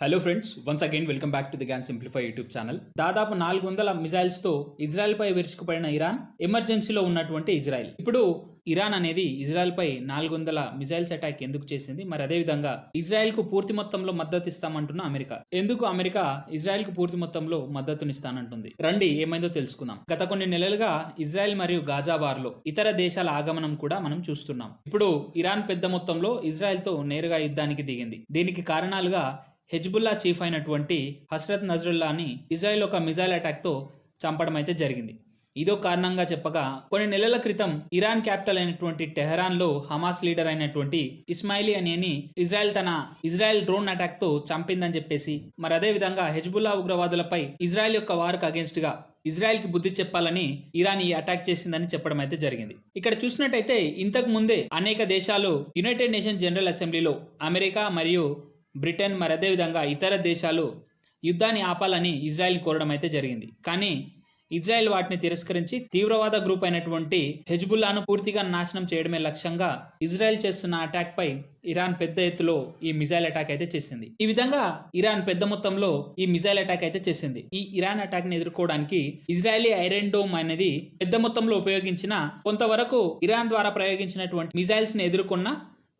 Hello friends once again welcome back to the Gyan simplify YouTube channel దాదాపు నాలుగు వందల మిజైల్స్తో ఇజ్రాయెల్పై విరుచుకుపడిన Iran ఎమర్జెన్సీలో ఉన్నటువంటి ఇజ్రాయెల్. ఇప్పుడు ఇరాన్ అనేది ఇజ్రాయెల్పై నాలుగు వందల మిజైల్స్ అటాక్ ఎందుకు చేసింది? మరి అదే విధంగా పూర్తి మొత్తంలో మద్దతు ఇస్తామంటున్న అమెరికా. ఎందుకు అమెరికా ఇజ్రాయెల్కు పూర్తి మొత్తంలో మద్దతునిస్తానంటుంది రండి ఏమైందో తెలుసుకుందాం. గత కొన్ని నెలలుగా ఇజ్రాయెల్ మరియు గాజా వార్లో ఇతర దేశాల ఆగమనం కూడా మనం చూస్తున్నాం. ఇప్పుడు ఇరాన్ పెద్ద మొత్తంలో ఇజ్రాయెల్తో నేరుగా యుద్ధానికి దిగింది. దీనికి కారణాలుగా హెజ్బుల్లా చీఫ్ అయినటువంటి హస్రత్ నజరుల్లాని ఇజ్రాయెల్ ఒక మిజైల్ అటాక్తో చంపడం అయితే జరిగింది. ఇదో కారణంగా చెప్పగా కొన్ని నెలల క్రితం ఇరాన్ క్యాపిటల్ అయినటువంటి టెహరాన్లో హమాస్ లీడర్ అయినటువంటి ఇస్మాయిలీ అనేని ఇజ్రాయెల్ తన ఇజ్రాయెల్ డ్రోన్ అటాక్తో చంపిందని చెప్పేసి మరి అదే విధంగా హెజ్బుల్లా ఉగ్రవాదులపై ఇజ్రాయెల్ యొక్క వార్కు అగేన్స్ట్గా ఇజ్రాయెల్కి బుద్ధి చెప్పాలని ఇరాన్ ఈ అటాక్ చేసిందని చెప్పడం అయితే జరిగింది. ఇక్కడ చూసినట్టయితే ఇంతకు ముందే అనేక దేశాలు యునైటెడ్ నేషన్ జనరల్ అసెంబ్లీలో అమెరికా మరియు బ్రిటన్ మరి అదే విధంగా ఇతర దేశాలు యుద్ధాన్ని ఆపాలని ఇజ్రాయెల్ కోరడం అయితే జరిగింది. కానీ ఇజ్రాయెల్ వాటిని తిరస్కరించి తీవ్రవాద గ్రూప్ అయినటువంటి హెజ్బుల్లాను పూర్తిగా నాశనం చేయడమే లక్ష్యంగా ఇజ్రాయెల్ చేస్తున్న అటాక్ పై ఇరాన్ పెద్ద ఎత్తులో ఈ మిజైల్ అటాక్ అయితే చేసింది. ఈ విధంగా ఇరాన్ పెద్ద మొత్తంలో ఈ మిజైల్ అటాక్ అయితే చేసింది. ఈ ఇరాన్ అటాక్ని ఎదుర్కోవడానికి ఇజ్రాయలీ ఐరన్ డోమ్ అనేది పెద్ద మొత్తంలో ఉపయోగించిన కొంతవరకు ఇరాన్ ద్వారా ప్రయోగించినటువంటి మిజైల్స్ని ఎదుర్కొన్న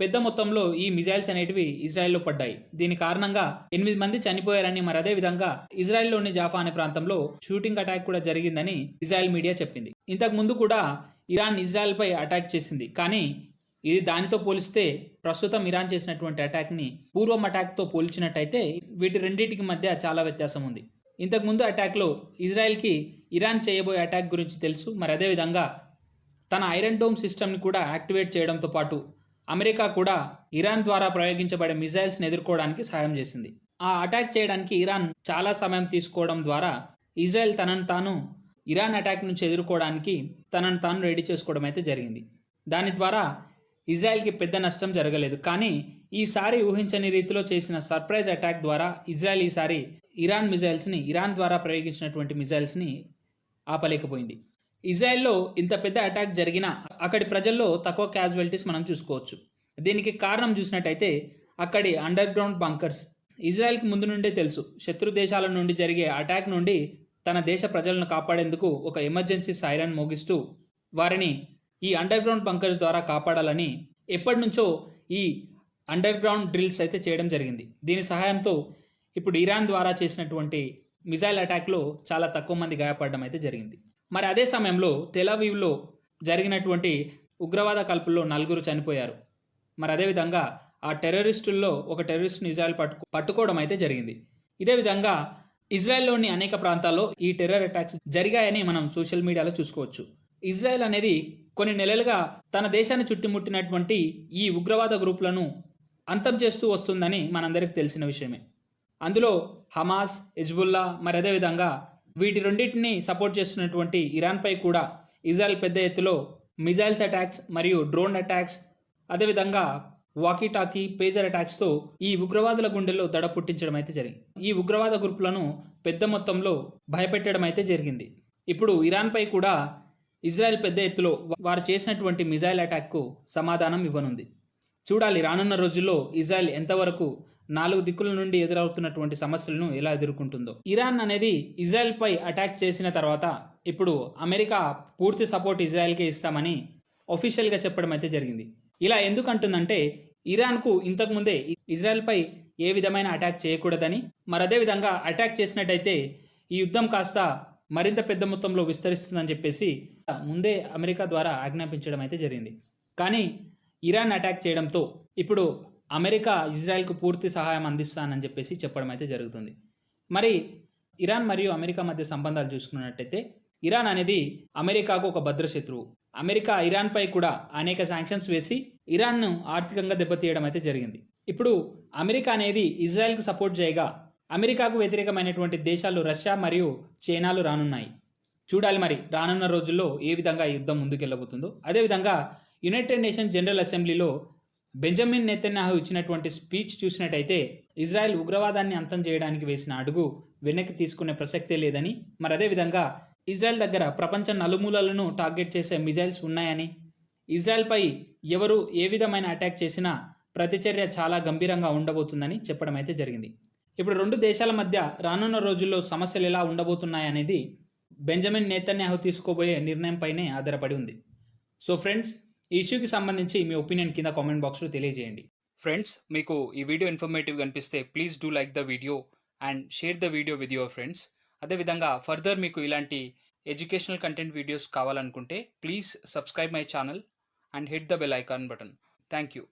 పెద్ద మొత్తంలో ఈ మిజైల్స్ అనేటివి ఇజ్రాయెల్లో పడ్డాయి. దీని కారణంగా ఎనిమిది మంది చనిపోయారని మరి అదే విధంగా ఇజ్రాయెల్లోని జాఫా అనే ప్రాంతంలో షూటింగ్ అటాక్ కూడా జరిగిందని ఇజ్రాయెల్ మీడియా చెప్పింది. ఇంతకు ముందు కూడా ఇరాన్ ఇజ్రాయెల్పై అటాక్ చేసింది. కానీ ఇది దానితో పోలిస్తే ప్రస్తుతం ఇరాన్ చేసినటువంటి అటాక్ని పూర్వం అటాక్తో పోల్చినట్టయితే వీటి రెండింటికి మధ్య చాలా వ్యత్యాసం ఉంది. ఇంతకు ముందు అటాక్లో ఇజ్రాయెల్కి ఇరాన్ చేయబోయే అటాక్ గురించి తెలుసు. మరి అదే విధంగా తన ఐరన్ డోమ్ సిస్టమ్ని కూడా యాక్టివేట్ చేయడంతో పాటు అమెరికా కూడా ఇరాన్ ద్వారా ప్రయోగించబడే మిజైల్స్ని ఎదుర్కోవడానికి సహాయం చేసింది. ఆ అటాక్ చేయడానికి ఇరాన్ చాలా సమయం తీసుకోవడం ద్వారా ఇజ్రాయెల్ తనను తాను ఇరాన్ అటాక్ నుంచి ఎదుర్కోవడానికి తనను తాను రెడీ చేసుకోవడం అయితే జరిగింది. దాని ద్వారా ఇజ్రాయెల్కి పెద్ద నష్టం జరగలేదు. కానీ ఈసారి ఊహించని రీతిలో చేసిన సర్ప్రైజ్ అటాక్ ద్వారా ఇజ్రాయెల్ ఈసారి ఇరాన్ మిజైల్స్ని ఇరాన్ ద్వారా ప్రయోగించినటువంటి మిజైల్స్ని ఆపలేకపోయింది. ఇజ్రాయెల్లో ఇంత పెద్ద అటాక్ జరిగినా అక్కడి ప్రజల్లో తక్కువ క్యాజువాలిటీస్ మనం చూసుకోవచ్చు. దీనికి కారణం చూసినట్టయితే అక్కడి అండర్ గ్రౌండ్ బంకర్స్ ఇజ్రాయెల్కి ముందు నుండే తెలుసు శత్రు దేశాల నుండి జరిగే అటాక్ నుండి తన దేశ ప్రజలను కాపాడేందుకు ఒక ఎమర్జెన్సీ సైరన్ మోగిస్తూ వారిని ఈ అండర్ గ్రౌండ్ బంకర్స్ ద్వారా కాపాడాలని ఎప్పటి నుంచో ఈ అండర్ గ్రౌండ్ డ్రిల్స్ అయితే చేయడం జరిగింది. దీని సహాయంతో ఇప్పుడు ఇరాన్ ద్వారా చేసినటువంటి మిజైల్ అటాక్లో చాలా తక్కువ మంది గాయపడడం అయితే జరిగింది. మరి అదే సమయంలో తెలవీవ్లో జరిగినటువంటి ఉగ్రవాద కల్పుల్లో నలుగురు చనిపోయారు. మరి అదేవిధంగా ఆ టెర్రరిస్టుల్లో ఒక టెర్రరిస్ట్ని ఇజ్రాయెల్ పట్టుకు పట్టుకోవడం అయితే జరిగింది. ఇదే విధంగా ఇజ్రాయెల్లోని అనేక ప్రాంతాల్లో ఈ టెర్రర్ అటాక్స్ జరిగాయని మనం సోషల్ మీడియాలో చూసుకోవచ్చు. ఇజ్రాయెల్ అనేది కొన్ని నెలలుగా తన దేశాన్ని చుట్టుముట్టినటువంటి ఈ ఉగ్రవాద గ్రూపులను అంతం చేస్తూ వస్తుందని మనందరికీ తెలిసిన విషయమే. అందులో హమాస్ హెజ్బుల్లా మరి అదేవిధంగా వీటి రెండింటిని సపోర్ట్ చేస్తున్నటువంటి ఇరాన్పై కూడా ఇజ్రాయెల్ పెద్ద ఎత్తులో మిజైల్స్ అటాక్స్ మరియు డ్రోన్ అటాక్స్ అదేవిధంగా వాకీ టాకీ పేజర్ అటాక్స్తో ఈ ఉగ్రవాదుల గుండెల్లో దడ పుట్టించడం అయితే జరిగింది. ఈ ఉగ్రవాద గ్రూపులను పెద్ద మొత్తంలో భయపెట్టడం అయితే జరిగింది. ఇప్పుడు ఇరాన్పై కూడా ఇజ్రాయెల్ పెద్ద ఎత్తులో వారు చేసినటువంటి మిజైల్ అటాక్కు సమాధానం ఇవ్వనుంది. చూడాలి రానున్న రోజుల్లో ఇజ్రాయెల్ ఎంతవరకు నాలుగు దిక్కుల నుండి ఎదురవుతున్నటువంటి సమస్యలను ఎలా ఎదుర్కొంటుందో. ఇరాన్ అనేది ఇజ్రాయెల్పై అటాక్ చేసిన తర్వాత ఇప్పుడు అమెరికా పూర్తి సపోర్ట్ ఇజ్రాయెల్కే ఇస్తామని ఒఫీషియల్గా చెప్పడం అయితే జరిగింది. ఇలా ఎందుకంటుందంటే ఇరాన్కు ఇంతకుముందే ఇజ్రాయెల్పై ఏ విధమైన అటాక్ చేయకూడదని మరి అదే విధంగా అటాక్ చేసినట్టయితే ఈ యుద్ధం కాస్త మరింత పెద్ద మొత్తంలో విస్తరిస్తుందని చెప్పేసి ముందే అమెరికా ద్వారా ఆజ్ఞాపించడం అయితే జరిగింది. కానీ ఇరాన్ అటాక్ చేయడంతో ఇప్పుడు అమెరికా ఇజ్రాయెల్కు పూర్తి సహాయం అందిస్తానని చెప్పేసి చెప్పడం అయితే జరుగుతుంది. మరి ఇరాన్ మరియు అమెరికా మధ్య సంబంధాలు చూసుకున్నట్టయితే ఇరాన్ అనేది అమెరికాకు ఒక భద్రశత్రువు. అమెరికా ఇరాన్పై కూడా అనేక శాంక్షన్స్ వేసి ఇరాన్ను ఆర్థికంగా దెబ్బతీయడం అయితే జరిగింది. ఇప్పుడు అమెరికా అనేది ఇజ్రాయెల్కు సపోర్ట్ చేయగా అమెరికాకు వ్యతిరేకమైనటువంటి దేశాలు రష్యా మరియు చైనాలు రానున్నాయి. చూడాలి మరి రానున్న రోజుల్లో ఏ విధంగా యుద్ధం ముందుకెళ్ళబోతుందో. అదేవిధంగా యునైటెడ్ నేషన్ జనరల్ అసెంబ్లీలో బెంజమిన్ నెతన్యాహు ఇచ్చినటువంటి స్పీచ్ చూసినట్టయితే ఇజ్రాయెల్ ఉగ్రవాదాన్ని అంతం చేయడానికి వేసిన అడుగు వెనక్కి తీసుకునే ప్రసక్తే లేదని మరి అదేవిధంగా ఇజ్రాయెల్ దగ్గర ప్రపంచ నలుమూలలను టార్గెట్ చేసే మిజైల్స్ ఉన్నాయని ఇజ్రాయెల్పై ఎవరు ఏ విధమైన అటాక్ చేసినా ప్రతిచర్య చాలా గంభీరంగా ఉండబోతుందని చెప్పడం అయితే జరిగింది. ఇప్పుడు రెండు దేశాల మధ్య రానున్న రోజుల్లో సమస్యలు ఎలా ఉండబోతున్నాయనేది బెంజమిన్ నేతన్యాహు తీసుకోబోయే నిర్ణయంపైనే ఆధారపడి ఉంది. సో ఫ్రెండ్స్ ఈ ఇష్యూకి సంబంధించి మీ ఒపీనియన్ కింద కామెంట్ బాక్స్లో తెలియజేయండి. ఫ్రెండ్స్ మీకు ఈ వీడియో ఇన్ఫర్మేటివ్ అనిపిస్తే please do like the video and share the video with your friends అదేవిధంగా ఫర్దర్ మీకు ఇలాంటి ఎడ్యుకేషనల్ కంటెంట్ వీడియోస్ కావాలనుకుంటే please subscribe my channel and hit the bell icon button thank you